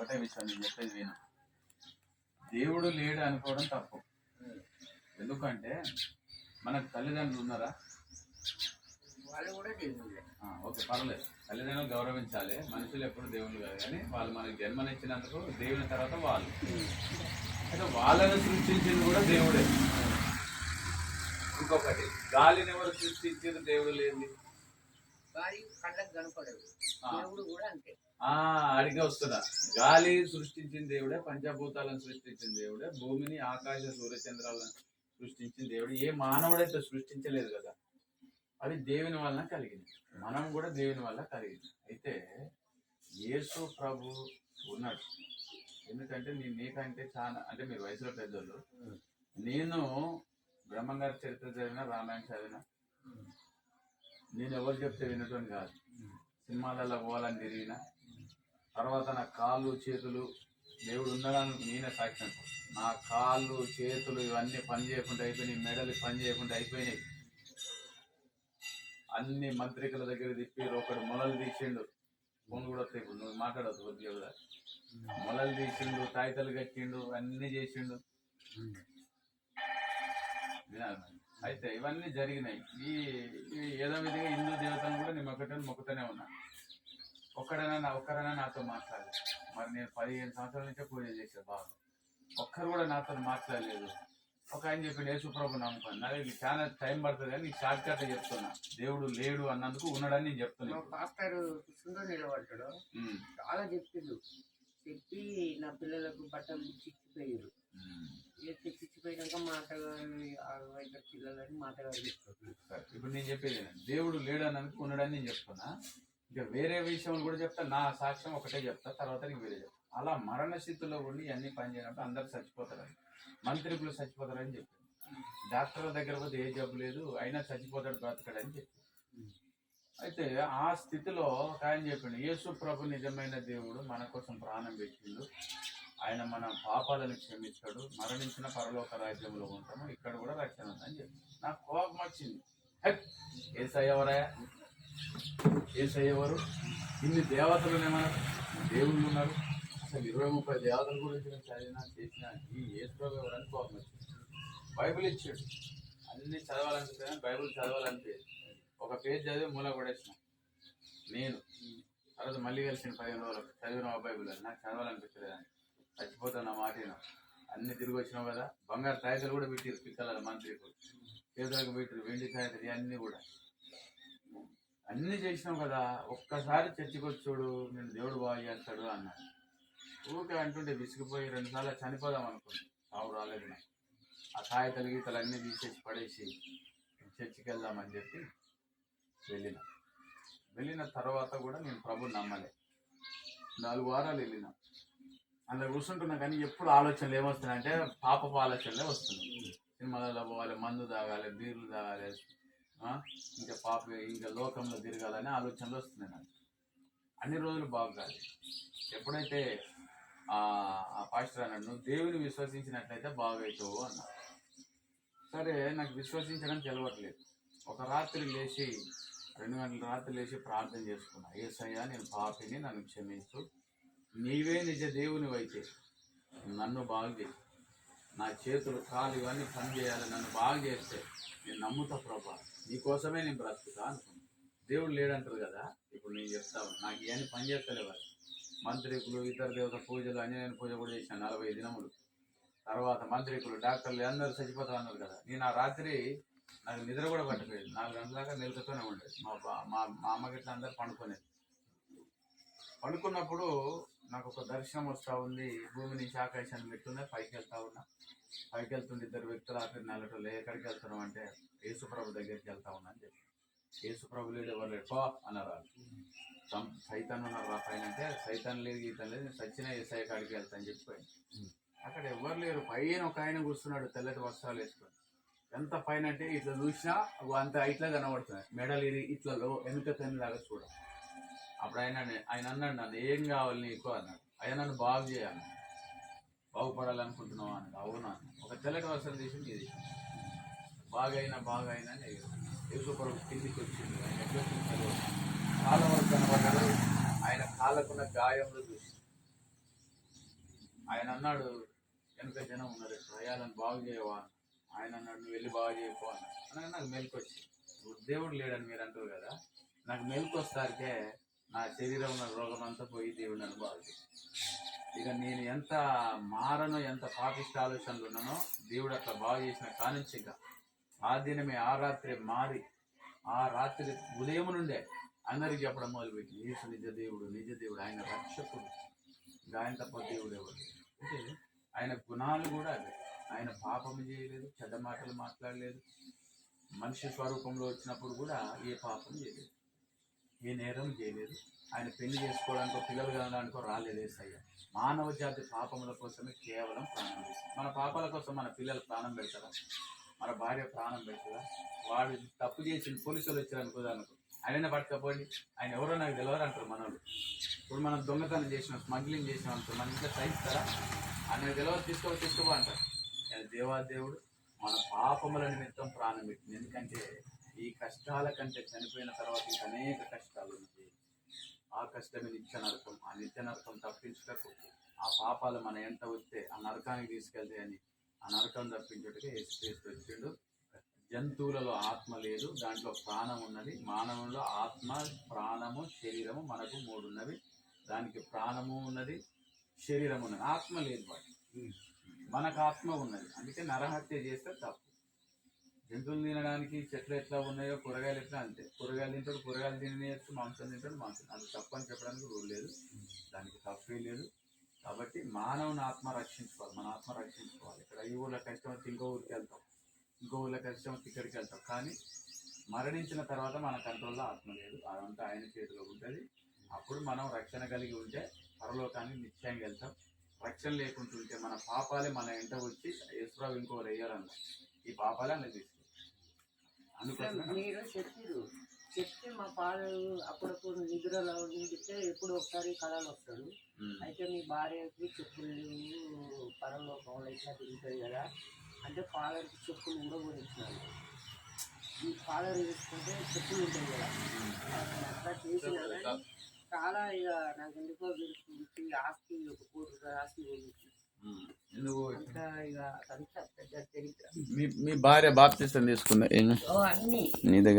ఒకటే విషయం నేను చెప్పేది విను. దేవుడు లేడు అనుకోవడం తప్పు. ఎందుకంటే మనకు తల్లిదండ్రులు ఉన్నారా? వాళ్ళు కూడా ఓకే పర్లేదు తల్లిదండ్రులు గౌరవించాలి. మనుషులు ఎప్పుడు దేవుళ్ళు కాదు కానీ వాళ్ళు మనకి జన్మనిచ్చినందుకు దేవుని తర్వాత వాళ్ళు. అయితే వాళ్ళని సృష్టించింది కూడా దేవుడే. ఇంకొకటి గాలిని ఎవరు సృష్టించింది దేవుడు లేని గాలి కళ్ళకు కనపడదు. దేవుడు కూడా అంతే. ఆ వస్తుందా? గాలి సృష్టించిన దేవుడే పంచభూతాలను సృష్టించిన దేవుడే భూమిని ఆకాశ సూర్యచంద్రాలను సృష్టించిన దేవుడు. ఏ మానవుడైతే సృష్టించలేదు కదా అది దేవుని వలన కలిగింది మనం కూడా దేవుని వల్ల కలిగింది అయితే యేసు ప్రభు ఉన్నాడు. ఎందుకంటే నేను నీకంటే చాలా అంటే మీరు వయసులో పెద్దోళ్ళు. నేను బ్రహ్మంగారి చరిత్ర చదివిన రామాయణ చదివిన నేను ఎవరు చెప్తే వినటం కాదు. సినిమాలలో పోవాలని తిరిగిన తర్వాత నా కాళ్ళు చేతులు దేవుడు ఉండడానికి నేనే సాక్ష్యం నా కాళ్ళు చేతులు ఇవన్నీ పని చేయకుండా అయిపోయినాయి మెడలు పని చేయకుండా అయిపోయినాయి. అన్ని మంత్రికుల దగ్గర తిప్పి ఒకడు మొలలు తీసిండు. ఫోన్ కూడా వస్తాయి నువ్వు మాట్లాడద్దు ఉద్యోగుల మొలలు తీసిండు తాయితలు కట్టిండు అన్ని చేసిండు. అయితే ఇవన్నీ జరిగినాయి. ఈ ఏదో విధంగా హిందూ దేవతను కూడా నేను మొక్కటని మొక్కుతూనే ఉన్నా. ఒక్కడైనా నా ఒక్కరైనా నాతో మాట్లాడలేదు. మరి నేను పదిహేను సంవత్సరాల నుంచే పూజ చేసే బాగా. ఒక్కరు కూడా నాతో మాట్లాడలేదు. ఒక ఆయన చెప్పి యేసుప్రభు నమ్ముతాను నాకు ఇది చాలా టైం పడుతుంది నీకు షార్ట్ కట్ చెప్తున్నా. దేవుడు లేడు అన్నందుకు ఉన్నాడని నేను చెప్తున్నా పాస్టర్ కృష్ణుడు నిలబడ్డాడు. చాలా చెప్పిండు. చెప్పి నా పిల్లలకు బట్టలు చిక్కిపోయారు. ఉమ్. చిక్కిపోయాక మా అత్తగారి అరవై ఐదు పిల్లలని మా అత్తగారు తీసుకుంటున్నారు సరే, ఇప్పుడు నేను చెప్పేది. దేవుడు లేడు అన్నందుకు ఉన్నాడని నేను చెప్తున్నా. ఇంకా వేరే విషయం కూడా చెప్తా నా సాక్ష్యం ఒకటే చెప్తా తర్వాత నీకు వేరే చెప్తా. అలా మరణ స్థితిలో ఉండి అన్ని పని చేయనప్పుడు అందరు చచ్చిపోతారని మంత్రికులు చచ్చిపోతారని చెప్పి. డాక్టర్ల దగ్గర పోతే ఏ జబ్బు లేదు అయినా చచ్చిపోతాడు బ్రతకడని చెప్పి. అయితే ఆ స్థితిలో ఒక ఆయన చెప్పిండు యేసు ప్రభు నిజమైన దేవుడు మన కోసం ప్రాణం పెట్టిండు. ఆయన మన పాపాలను క్షమించాడు మరణించిన పరలోక రాజ్యంలో ఉంటాము. ఇక్కడ కూడా రక్షణ ఉందని చెప్పి. నాకు కోపం వచ్చింది. ఏసయ్యవరాయా ఏసయ్య ఇన్ని దేవతలు ఏమైనా దేవుళ్ళు ఉన్నారు? అసలు ఇరవై ముప్పై దేవతల గురించి నేను చదివినా చేసిన ఈ యేసు ప్రభు ఎవరని కోపం బైబిల్ ఇచ్చాడు. అన్ని చదవాలనిపిస్తే బైబిల్ చదవాలనిపించదు ఒక పేజ్ చదివి మూల పడేసిన. నేను. తర్వాత మళ్ళీ కలిసిన పదిహేను రోజులకు చదివిన బైబిల్. నాకు చదవాలనిపించలేదు? అని చచ్చిపోతాను మాట అన్ని తిరిగి వచ్చినావు కదా. బంగారు తాయితలు కూడా పెట్టారు పిక్కల మంత్రికి చేతులకు పెట్టారు వెండి తాయితలు అన్నీ కూడా. అన్ని చేసినాం కదా ఒక్కసారి చర్చికి వచ్చి చూడు నేను దేవుడు బాగా చేస్తాడు అన్నాడు. ఊరికే అంటుంటే విసిగిపోయి రెండుసార్లు చనిపోదాం అనుకుంది. సావు రాలేదు నాకు. ఆ సాయ గీతలు అన్నీ తీసేసి పడేసి చర్చికి వెళ్దామని చెప్పి వెళ్ళిన. వెళ్ళిన తర్వాత కూడా నేను ప్రభు నమ్మలే. నాలుగు వారాలు వెళ్ళిన. అందులో కూర్చుంటున్నా కానీ ఎప్పుడు ఆలోచనలు ఏమొస్తున్నాయంటే పాపపు ఆలోచనలే వస్తున్నాయి. సినిమాలలో పోవాలి మందు తాగాలి బీర్లు తాగాలి ఇంకా పాప ఇంకా లోకంలో తిరగాలనే ఆలోచనలు వస్తున్నాయి నాకు. అన్ని రోజులు బాగుండాలి ఎప్పుడైతే ఆ ఆ పాస్టర్ అన్నాడు నువ్వు దేవుని విశ్వసించినట్లయితే బాగవుతావు అన్నాడు సరే నాకు విశ్వసించడం తెలవట్లేదు. ఒక రాత్రి లేచి రెండు గంటల రాత్రి లేచి ప్రార్థన చేసుకున్నా. ఏసయ్యా నేను పాపిని నన్ను క్షమించు. నీవే నిజ దేవుని అయితే నన్ను బాగు చేయి. నా చేతులు కాలు ఇవన్నీ పనిచేయాలి నన్ను బాగా చేస్తే. నేను నమ్ముతా ప్రభా. నీకోసమే నేను బ్రతుకుతా అనుకున్నాను దేవుడు లేడంటారు కదా ఇప్పుడు నేను చెప్తాను నాకు ఇవన్నీ పని చేస్తలేవు మంత్రికులు ఇతర దేవత పూజలు అంజనేయుని పూజ కూడా చేసిన నలభై దినములు. తర్వాత మంత్రికులు డాక్టర్లు అందరూ చచ్చిపోతా అన్నారు కదా. నేను ఆ రాత్రి నాకు నిద్ర కూడా పట్టలేదు. నాలుగు గంటల దాకా నిలుపుతూనే ఉండేది. మా మా మా అమ్మ గిట్ల అందరు పండుకునేది. పండుకున్నప్పుడు నాకు ఒక దర్శనం వస్తూ ఉంది. భూమి నుంచి ఆకాశాన్ని పెట్టున్నా పైకి వెళ్తా ఉన్నా. పైకి వెళ్తుండే ఇద్దరు వ్యక్తులు ఆఖరి నెలటోళ్ళు ఎక్కడికి వెళ్తున్నాం అంటే యేసుప్రభు దగ్గరికి వెళ్తా ఉన్నా అని చెప్పి. యేసుప్రభు లేడు ఎవరు లేడు? పో అన్నారు వాళ్ళు. సైతాన్ ఉన్నారు రా పైన అంటే సైతాన్ లేదు గీతం లేదు నేను సచిన ఏసఐ కాడికి వెళ్తాను అని చెప్పి అక్కడ ఎవరు లేరు పైన ఒక ఆయన కూర్చున్నాడు తెల్లటి వస్త్రాలు వేసుకొని. ఎంత పైన అంటే ఇట్లా చూసినా అంత ఇట్లా కనబడుతుంది మెడలు ఇది ఇట్లా లో వెనుక తెన్నలాగా చూడ. అప్పుడు ఆయన ఆయన అన్నాడు నన్ను ఏం కావాలి నీకు? అన్నాడు. ఆయన నన్ను బాగు చేయాలి. బాగుపడాలనుకుంటున్నావు అని. అవునా? ఒక తెల్లటి వస్త్రం తీసి ఇది బాగైనా బాగైనా యేసుప్రభు కిందికి వచ్చింది ఆయన ఎట్లా కాళ్ళ వరకు కనబడ్డాడు ఆయన కాళ్ళకున్న గాయంలో చూసి. ఆయన అన్నాడు వెనుక జనం ఉన్నారు. ప్రయాలను బాగు చేయవా? ఆయన అన్నాడు నువ్వు వెళ్ళి బాగు చేయకో అన్నాడు. అనగా నాకు మెలకు వచ్చి దేవుడు లేడని మీరు అంటారు కదా? నాకు మెలకు వస్తారికే నా శరీరం ఉన్న రోగం అంతా పోయి దేవుడు నన్ను బాగు చేయి. ఇక నేను ఎంత మారను ఎంత పాపిష్ట ఆలోచనలు ఉన్నానో దేవుడు అట్లా బాగు చేసిన కానుంచి ఇక ఆ దినమే ఆ రాత్రి మారి ఆ రాత్రి ఉదయం నుండే అందరికి చెప్పడం మొదలుపెట్టి యేసు నిజ దేవుడు నిజ దేవుడు ఆయన రక్షకుడు ఆయన తప్ప దేవుడు ఎవరు అంటే ఆయన గుణాలు కూడా అదే. ఆయన పాపం చేయలేదు చెడ్డ మాటలు మాట్లాడలేదు మనిషి స్వరూపంలో వచ్చినప్పుడు కూడా ఏ పాపం చేయలేదు. ఏ నేరం చేయలేదు. ఆయన పెళ్ళి చేసుకోవడానికో పిల్లలు కనడానికో రాలేదు ఏసయ్య మానవ జాతి పాపముల కోసమే కేవలం ప్రాణం చేస్తుంది మన పాపాల కోసం మన పిల్లలు ప్రాణం పెడతారా? మన భార్య ప్రాణం పెడతారా? వాడు తప్పు చేసిన పోలీసులు వచ్చారు అనుకో అనుకో ఆయన పట్టుకపోండి. ఆయన ఎవరో నాకు తెలియదు అంటారు మనోళ్ళు. ఇప్పుడు మనం దొంగతనం చేసిన స్మగ్లింగ్ చేసిన అనుకో మన ఇంకా సహిస్తారా? ఆయన తెలియదు తీసుకో తీసుకోబో అంటారు. దేవాదేవుడు మన పాపముల నిమిత్తం ప్రాణం పెట్టింది ఎందుకంటే ఈ కష్టాల కంటే చనిపోయిన తర్వాత ఇంకా అనేక కష్టాలు ఉన్నాయి ఆ కష్టమే నిత్య నరకం ఆ నిత్య నరకం తప్పించుటకు ఆ పాపాలు మన ఎంత వస్తే ఆ నరకానికి తీసుకెళ్తే అని ఆ నరకం తప్పించుటకే యేసుక్రీస్తు వచ్చిండు. జంతువులలో ఆత్మ లేదు దాంట్లో ప్రాణం ఉన్నది. మానవుల్లో ఆత్మ ప్రాణము శరీరము మనకు మూడు ఉన్నవి. దానికి ప్రాణము ఉన్నది శరీరం ఉన్నది. ఆత్మ లేదు వాటి మనకు ఆత్మ ఉన్నది. అందుకే నరహత్య చేస్తే తప్పు. జంతువులు తినడానికి చెట్లు ఎట్లా ఉన్నాయో కూరగాయలు ఎట్లా అంతే కూరగాయలు తింటాడు కూరగాయలు తినేయచ్చు మాంసం తింటాడు మాంసం అది తప్పు అని చెప్పడానికి రూల్ లేదు. దానికి తప్పే లేదు. కాబట్టి మానవుని ఆత్మ రక్షించుకోవాలి మన ఆత్మ రక్షించుకోవాలి. ఇక్కడ ఈ ఊళ్ళో కష్టం వచ్చి ఇంకో ఊరికి వెళ్తాం. ఇంకో ఊళ్ళో కష్టం వస్తే ఇక్కడికి వెళ్తాం. కానీ మరణించిన తర్వాత మన కంట్రోల్లో ఆత్మ లేదు. అదంతా ఆయన చేతిలో ఉంటుంది. అప్పుడు మనం రక్షణ కలిగి ఉంటే పరలోకానికి నిశ్చయంగా వెళ్తాం. రక్షణ లేకుంటుంటే మన పాపాలే మన ఎంట వచ్చి యేసురావు ఇంకో వేయాలన్నా ఈ పాపాలే అలా తీసుకుంటాం మీరు చెప్పారు చెప్తే మా ఫాదర్ అప్పుడప్పుడు నిద్రలో నిండితే ఎప్పుడు ఒకసారి కళలు వస్తాడు. అయితే మీ భార్యకి చెప్పులు లేవు పరలోకంలో ఇట్లా తిరుగుతుంది కదా. అంటే ఫాదర్కి చెప్పులు కూడా కొనిచ్చినాడు ఈ ఫాదర్ తీసుకుంటే చెప్పులు ఉంటాయి కదా. అట్లా చేసినా చాలా ఇక నాకు ఎందుకో ఆస్తి ఒక కోటి ఆస్తి చరిత్ర మీ భార్య బాప్తిష్టం తీసుకుందా? అన్నీ. నీ దగ్గర